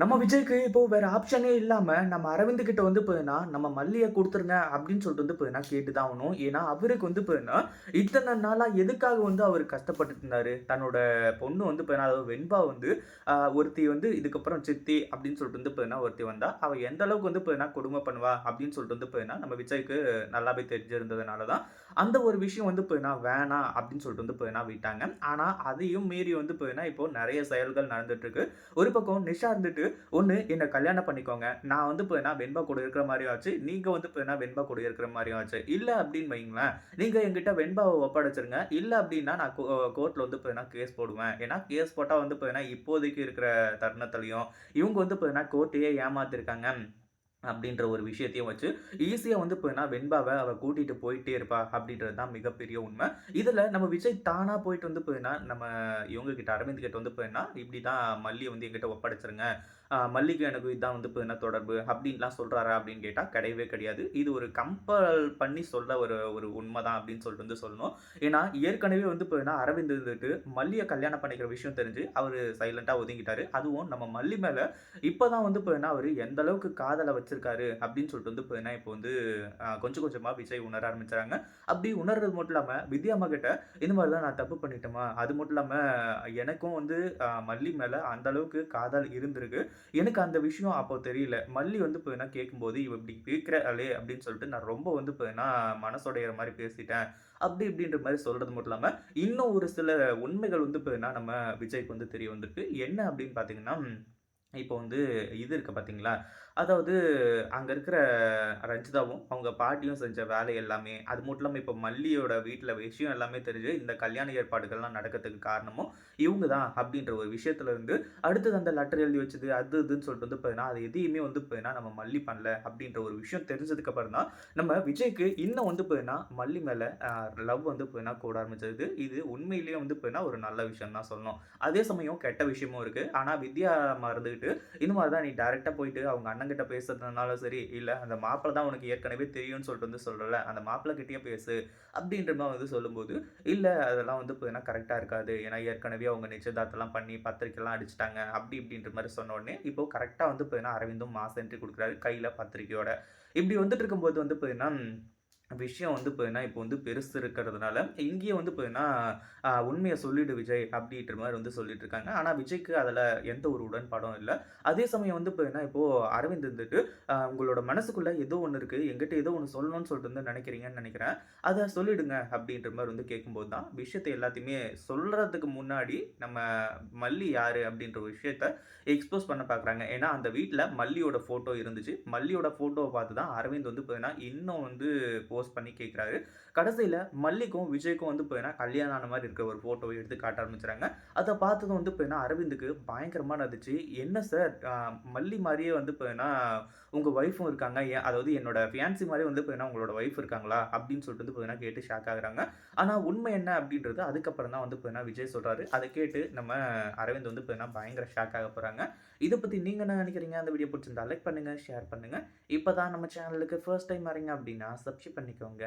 நம்ம விஜய்க்கு இப்போ வேற ஆப்ஷனே இல்லாம, நம்ம அரவிந்த் கிட்ட வந்து பார்த்தீங்கன்னா, நம்ம மல்லிய கொடுத்துருங்க அப்படின்னு சொல்லிட்டு வந்து போதுனா கேட்டு தான் ஆகணும். ஏன்னா, அவருக்கு வந்து பார்த்தீங்கன்னா, இத்தனை நாளா எதுக்காக வந்து அவர் கஷ்டப்பட்டு இருந்தாரு? தன்னோட பொண்ணு வந்து பார்த்தீங்கன்னா, அதாவது வெண்பா வந்து ஒருத்தி வந்து இதுக்கப்புறம் சித்தி அப்படின்னு சொல்லிட்டு வந்து போதுனா ஒருத்தி வந்தா. அவ எந்த அளவுக்கு வந்து போதுனா கொடுமை பண்ணுவா அப்படின்னு சொல்லிட்டு வந்து போயினா நம்ம விஜய்க்கு நல்லாவே தெரிஞ்சிருந்ததுனால தான், அந்த ஒரு விஷயம் வந்து பார்த்தீங்கன்னா, வேணாம் அப்படின்னு சொல்லிட்டு வந்து பார்த்தீங்கன்னா விட்டாங்க. ஆனா, அதையும் மீறி வந்து பார்த்தீங்கன்னா, இப்போ நிறைய செயல்கள் நடந்துட்டு இருக்கு. ஒரு பக்கம் நிஷா இருந்துட்டு, ஒன்று என்னை கல்யாணம் பண்ணிக்கோங்க. நான் வந்து பார்த்தீங்கன்னா வெண்பா கூட இருக்கிற மாரியும் ஆச்சு. நீங்கள் வந்து பார்த்தீங்கன்னா வெண்பா கூட இருக்கிற மாதிரியும் ஆச்சு. இல்லை அப்படின்னு வையுங்களேன், நீங்கள் என்கிட்ட வெண்பாவை ஒப்படைச்சிருங்க இல்லை அப்படின்னா நான் கோ கோர்ட்ல வந்து பார்த்தீங்கன்னா கேஸ் போடுவேன். ஏன்னா கேஸ் போட்டால் வந்து பார்த்தீங்கன்னா, இப்போதைக்கு இருக்கிற தருணத்துலையும் இவங்க வந்து பார்த்தீங்கன்னா கோர்ட்டையே ஏமாத்திருக்காங்க." அப்படின்ற ஒரு விஷயத்தையும் வச்சு, ஈஸியாக வந்து இப்போ நான் வெண்பாவை அவள் கூட்டிகிட்டு போயிட்டே இருப்பா அப்படின்றது தான் மிகப்பெரிய உண்மை. இதில் நம்ம விஜய் தானாக போயிட்டு வந்து பார்த்தீங்கன்னா, நம்ம இவங்க கிட்ட அரவிந்த் கிட்ட வந்து பார்த்தீங்கன்னா, "இப்படி தான் மல்லிய வந்து எங்கிட்ட ஒப்படைச்சிருங்க மல்லிகை எனக்கு இதுதான் வந்து வந்து என்ன தொடர்பு." அப்படின்லாம் சொல்கிறாரா அப்படின்னு கேட்டால் கிடையவே கிடையாது. இது ஒரு கம்பல் பண்ணி சொல்ல ஒரு ஒரு உண்மை தான் அப்படின்னு சொல்லிட்டு வந்து சொல்லணும். ஏன்னா, ஏற்கனவே வந்து பார்த்தீங்கன்னா, அரவிந்த் இருந்துட்டு மல்லியை கல்யாணம் பண்ணிக்கிற விஷயம் தெரிஞ்சு, அவர் சைலண்ட்டாக ஒதுங்கிட்டாரு. அதுவும் நம்ம மல்லி மேலே இப்போ தான் வந்து இப்போ என்ன அவர் எந்த அளவுக்கு காதலை வச்சு வச்சிருக்காரு அப்படின்னு சொல்லிட்டு வந்து பார்த்தீங்கன்னா, இப்போ வந்து கொஞ்சம் கொஞ்சமாக விஜய் உணர ஆரம்பிச்சுறாங்க அப்படி உணர்றது மட்டும் இல்லாமல் வித்யா அம்மா கிட்ட, "இந்த மாதிரி தான் நான் தப்பு பண்ணிட்டேமா அது மட்டும் இல்லாமல் எனக்கும் வந்து மல்லி மேலே அந்த அளவுக்கு காதல் இருந்திருக்கு. எனக்கு அந்த விஷயம் அப்போ தெரியல. மல்லி வந்து பார்த்தீங்கன்னா கேட்கும்போது, இவ இப்படி கேட்குறாளே அப்படின்னு சொல்லிட்டு நான் ரொம்ப வந்து பார்த்தீங்கன்னா, மனசுடையிற மாதிரி பேசிட்டேன்." அப்படி இப்படின்ற மாதிரி சொல்கிறது மட்டும் இல்லாமல் இன்னும் ஒரு சில உண்மைகள் வந்து பார்த்தீங்கன்னா, நம்ம விஜய்க்கு வந்து தெரிய வந்திருக்கு. என்ன அப்படின்னு பார்த்தீங்கன்னா, இப்போ வந்து இது இருக்குது பார்த்தீங்களா? அதாவது அங்கே இருக்கிற ரஞ்சிதாவும், அவங்க பாட்டியும் செஞ்ச வேலை எல்லாமே, அது மட்டும் இல்லாமல் இப்போ மல்லியோட வீட்டில் விஷயம் எல்லாமே தெரிஞ்சு, இந்த கல்யாண ஏற்பாடுகள்லாம் நடக்கிறதுக்கு காரணமும் இவங்க தான் அப்படின்ற ஒரு விஷயத்துல இருந்து, அடுத்தது அந்த லெட்டர் எழுதி வச்சது, அது இதுன்னு சொல்லிட்டு வந்து பார்த்தீங்கன்னா, அது எதையுமே வந்து பார்த்தீங்கன்னா, நம்ம மல்லி பண்ணல அப்படின்ற ஒரு விஷயம் தெரிஞ்சதுக்கு அப்புறம் தான், நம்ம விஜய்க்கு இன்னும் வந்து பார்த்தீங்கன்னா, மல்லி மேலே லவ் வந்து பார்த்தீங்கன்னா கூட ஆரம்பிச்சது. இது உண்மையிலேயே வந்து பார்த்தீங்கன்னா, ஒரு நல்ல விஷயம் தான் சொல்லணும். அதே சமயம் கெட்ட விஷயமும் இருக்குது ஆனால் வித்யா மறந்து இருந்துகிட்டு, இந்த மாதிரி தான் நீ டேரெக்டாக போயிட்டு அவங்க அண்ணங்கிட்ட பேசுறதுனாலும் சரி, இல்லை அந்த மாப்பிள தான் உனக்கு ஏற்கனவே தெரியும்னு சொல்லிட்டு வந்து சொல்கிறல அந்த மாப்பிள கிட்டேயே பேசு அப்படின்ற மாதிரி வந்து சொல்லும்போது, இல்லை அதெல்லாம் வந்து பார்த்தீங்கன்னா கரெக்டாக இருக்காது. ஏன்னா ஏற்கனவே அவங்க நிச்சயதார்த்தெல்லாம் பண்ணி பத்திரிக்கைலாம் அடிச்சுட்டாங்க. அப்படி இப்படின்ற மாதிரி சொன்ன உடனே, இப்போ கரெக்டாக வந்து இப்போ அரவிந்தும் மாஸ் என்ட்ரி கொடுக்குறாரு கையில் பத்திரிக்கையோட. இப்படி வந்துட்டு இருக்கும்போது வந்து பார்த்தீங்கன்னா, விஷயம் வந்து பார்த்தீங்கன்னா, இப்போ வந்து பெருசு இருக்கிறதுனால, இங்கேயே வந்து பார்த்தீங்கன்னா, உண்மையை சொல்லிடு விஜய் அப்படின்ற மாதிரி வந்து சொல்லிட்டு இருக்காங்க. ஆனால் விஜய்க்கு அதில் எந்த ஒரு உடன்பாடும் இல்லை அதே சமயம் வந்து பார்த்தீங்கன்னா, இப்போது அரவிந்த் வந்துட்டு உங்களோட மனசுக்குள்ளே ஏதோ ஒன்று இருக்குது எங்கிட்ட ஏதோ ஒன்று சொல்லணும்னு சொல்லிட்டு வந்து நினைக்கிறீங்கன்னு நினைக்கிறேன். அதை சொல்லிடுங்க அப்படின்ற மாதிரி வந்து கேட்கும்போது தான், விஷயத்த எல்லாத்தையுமே சொல்கிறதுக்கு முன்னாடி, நம்ம மல்லி யார் அப்படின்ற ஒரு விஷயத்த எக்ஸ்போஸ் பண்ண பார்க்குறாங்க. ஏன்னா, அந்த வீட்டில் மல்லியோட ஃபோட்டோ இருந்துச்சு. மல்லியோட ஃபோட்டோவை பார்த்து தான் அரவிந்த் வந்து பார்த்தீங்கன்னா, இன்னும் வந்து போஸ்ட் பண்ணி கேட்குறாரு. கடைசியில் மல்லிக்கும், விஜய்க்கும் வந்து பார்த்தீங்கன்னா, கல்யாணம் ஆன மாதிரி இருக்கிற ஒரு ஃபோட்டோவை எடுத்து காட்ட ஆரம்பிச்சுறாங்க. அதை பார்த்ததும் வந்து பார்த்தீங்கன்னா, அரவிந்துக்கு பயங்கரமாக நடந்துச்சு "என்ன சார் மல்லி மாதிரியே வந்து பார்த்தீங்கன்னா, உங்கள் ஒய்ஃபும் இருக்காங்க. ஏன் அதாவது என்னோட ஃபியான்சி மாதிரி வந்து பார்த்தீங்கன்னா, உங்களோட ஒய்ஃப் இருக்காங்களா?" அப்படின்னு சொல்லிட்டு வந்து பார்த்தீங்கன்னா கேட்டு ஷாக் ஆகுறாங்க. ஆனால் உண்மை என்ன அப்படின்றது அதுக்கப்புறம் தான் வந்து பார்த்தீங்கன்னா, விஜய் சொல்கிறாரு அதை கேட்டு நம்ம அரவிந்த் வந்து பார்த்தீங்கன்னா, பயங்கர ஷாக் ஆக போகிறாங்க இதை பற்றி நீங்கள் என்ன நினைக்கிறீங்க? அந்த வீடியோ பிடிச்சிருந்தா லைக் பண்ணுங்கள் ஷேர் பண்ணுங்க. இப்போ தான் நம்ம சேனலுக்கு ஃபர்ஸ்ட் டைம் வரீங்க அப்படின்னா, சப்ஸ்கிரைப் பண்ணிக்கோங்க.